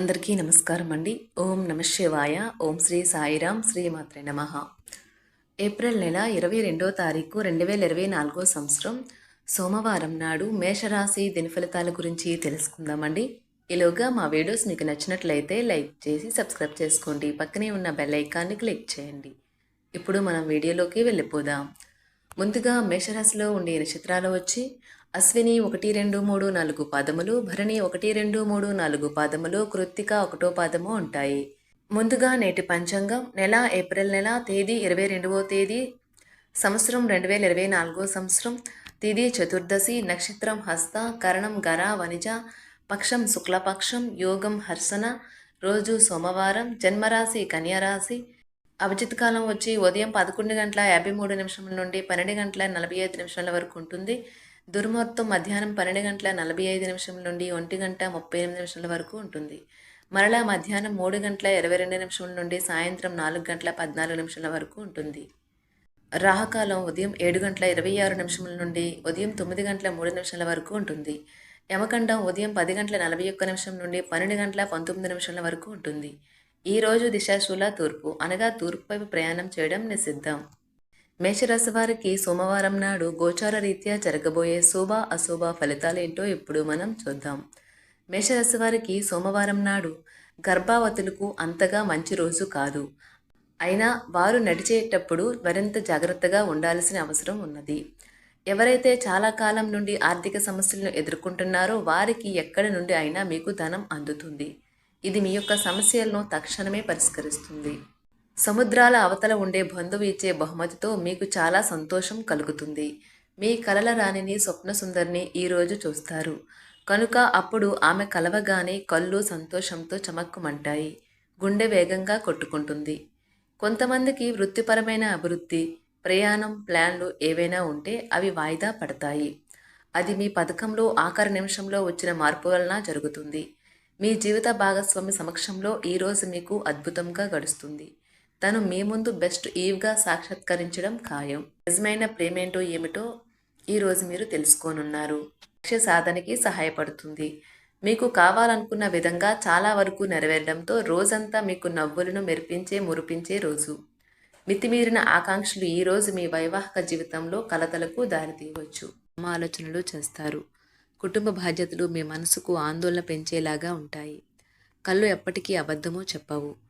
అందరికీ నమస్కారం అండి. ఓం నమ శివాయ. ఓం శ్రీ సాయిరాం శ్రీమాత్రే నమ. ఏప్రిల్ నెల ఇరవై రెండో తారీఖు రెండు వేల ఇరవై నాలుగో సంవత్సరం సోమవారం నాడు మేషరాశి దినఫలితాల గురించి తెలుసుకుందామండి. ఈలోగా మా వీడియోస్ మీకు నచ్చినట్లయితే లైక్ చేసి సబ్స్క్రైబ్ చేసుకోండి. పక్కనే ఉన్న బెల్ ఐకాన్ని క్లిక్ చేయండి. ఇప్పుడు మనం వీడియోలోకి వెళ్ళిపోదాం. ముందుగా మేషరాశిలో ఉండే నక్షత్రాలు వచ్చి అశ్విని ఒకటి రెండు మూడు నాలుగు పాదములు భరణి ఒకటి రెండు మూడు నాలుగు పాదములు కృత్తిక ఒకటో పాదము ఉంటాయి. ముందుగా నేటి పంచాంగం నెల ఏప్రిల్ నెల తేదీ ఇరవై రెండవ తేదీ సంవత్సరం రెండు వేల ఇరవై నాలుగో సంవత్సరం తేదీ చతుర్దశి నక్షత్రం హస్త కరణం గర వనిజ పక్షం శుక్లపక్షం యోగం హర్సన రోజు సోమవారం జన్మరాశి కన్యారాశి. అభిజిత్ కాలం వచ్చి ఉదయం పదకొండు గంటల యాభై మూడు నిమిషం నుండి పన్నెండు గంటల నలభై ఐదు నిమిషాల వరకు ఉంటుంది. దుర్ముహూర్తం మధ్యాహ్నం పన్నెండు గంటల నలభై ఐదు నిమిషం నుండి ఒంటి గంట ముప్పై ఎనిమిది నిమిషాల వరకు ఉంటుంది. మరలా మధ్యాహ్నం మూడు గంటల ఇరవై రెండు నిమిషం నుండి సాయంత్రం నాలుగు గంటల పద్నాలుగు నిమిషాల వరకు ఉంటుంది. రాహకాలం ఉదయం ఏడు గంటల ఇరవై ఆరు నిమిషముల నుండి ఉదయం తొమ్మిది గంటల మూడు నిమిషాల వరకు ఉంటుంది. యమకండం ఉదయం పది గంటల నలభై ఒక్క నిమిషం నుండి పన్నెండు గంటల పంతొమ్మిది నిమిషాల వరకు ఉంటుంది. ఈ రోజు దిశాశూల తూర్పు అనగా తూర్పు వైపు ప్రయాణం చేయడం నిషిద్ధం. మేషరాశి వారికి సోమవారం నాడు గోచార రీత్యా జరగబోయే శుభ అశుభ ఫలితాలేంటో ఇప్పుడు మనం చూద్దాం. మేషరాశి వారికి సోమవారం నాడు గర్భావతులకు అంతగా మంచి రోజు కాదు. అయినా వారు నడిచేటప్పుడు మరింత జాగ్రత్తగా ఉండాల్సిన అవసరం ఉన్నది. ఎవరైతే చాలా కాలం నుండి ఆర్థిక సమస్యలను ఎదుర్కొంటున్నారో వారికి ఎక్కడి నుండి అయినా మీకు ధనం అందుతుంది. ఇది మీ యొక్క సమస్యలను తక్షణమే పరిష్కరిస్తుంది. సముద్రాల అవతల ఉండే బంధువు ఇచ్చే బహుమతితో మీకు చాలా సంతోషం కలుగుతుంది. మీ కలల రాణిని స్వప్న సుందరిని ఈరోజు చూస్తారు. కనుక అప్పుడు ఆమె కలవగానే కళ్ళు సంతోషంతో చమక్కుమంటాయి. గుండె వేగంగా కొట్టుకుంటుంది. కొంతమందికి వృత్తిపరమైన అభివృద్ధి ప్రయాణం ప్లాన్లు ఏవైనా ఉంటే అవి వాయిదా పడతాయి. అది మీ పథకంలో ఆఖరి నిమిషంలో వచ్చిన మార్పు వలన జరుగుతుంది. మీ జీవిత భాగస్వామి సమక్షంలో ఈరోజు మీకు అద్భుతంగా గడుస్తుంది. తను మీ ముందు బెస్ట్ ఈవ్గా సాక్షాత్కరించడం ఖాయం. నిజమైన ప్రేమేంటో ఏమిటో ఈరోజు మీరు తెలుసుకోనున్నారు. లక్ష్య సాధనకి సహాయపడుతుంది. మీకు కావాలనుకున్న విధంగా చాలా వరకు నెరవేరడంతో రోజంతా మీకు నవ్వులను మెరిపించే మురిపించే రోజు. మితిమీరిన ఆకాంక్షలు ఈరోజు మీ వైవాహిక జీవితంలో కలతలకు దారితీయవచ్చు. ఆలోచనలు చేస్తారు. కుటుంబ బాధ్యతలు మీ మనసుకు ఆందోళన పెంచేలాగా ఉంటాయి. కళ్ళు ఎప్పటికీ అబద్ధమో చెప్పవు.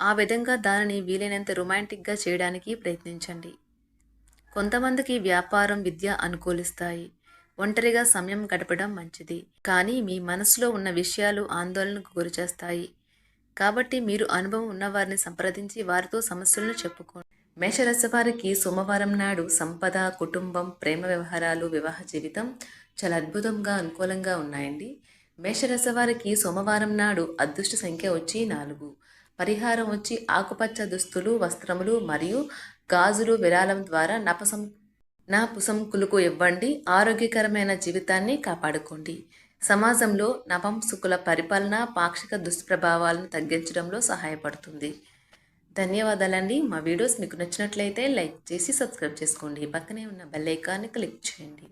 ఆ విధంగా దానిని వీలైనంత రొమాంటిక్గా చేయడానికి ప్రయత్నించండి. కొంతమందికి వ్యాపారం విద్య అనుకూలిస్తాయి. ఒంటరిగా సమయం గడపడం మంచిది. కానీ మీ మనసులో ఉన్న విషయాలు ఆందోళనకు గురిచేస్తాయి. కాబట్టి మీరు అనుభవం ఉన్నవారిని సంప్రదించి వారితో సమస్యలను చెప్పుకోండి. మేషరసవారికి సోమవారం నాడు సంపద కుటుంబం ప్రేమ వ్యవహారాలు వివాహ జీవితం చాలా అద్భుతంగా అనుకూలంగా ఉన్నాయండి. మేషరసవారికి సోమవారం నాడు అదృష్ట సంఖ్య వచ్చి నాలుగు. పరిహారం వచ్చి ఆకుపచ్చ దుస్తులు వస్త్రములు మరియు గాజులు విరాళం ద్వారా నపసం నా పుసంకులకు ఇవ్వండి. ఆరోగ్యకరమైన జీవితాన్ని కాపాడుకోండి. సమాజంలో నపంసుకుల పరిపాలన పాక్షిక దుష్ప్రభావాలను తగ్గించడంలో సహాయపడుతుంది. ధన్యవాదాలండి. మా వీడియోస్ మీకు నచ్చినట్లయితే లైక్ చేసి సబ్స్క్రైబ్ చేసుకోండి. పక్కనే ఉన్న బెల్ ఐకాన్ని క్లిక్ చేయండి.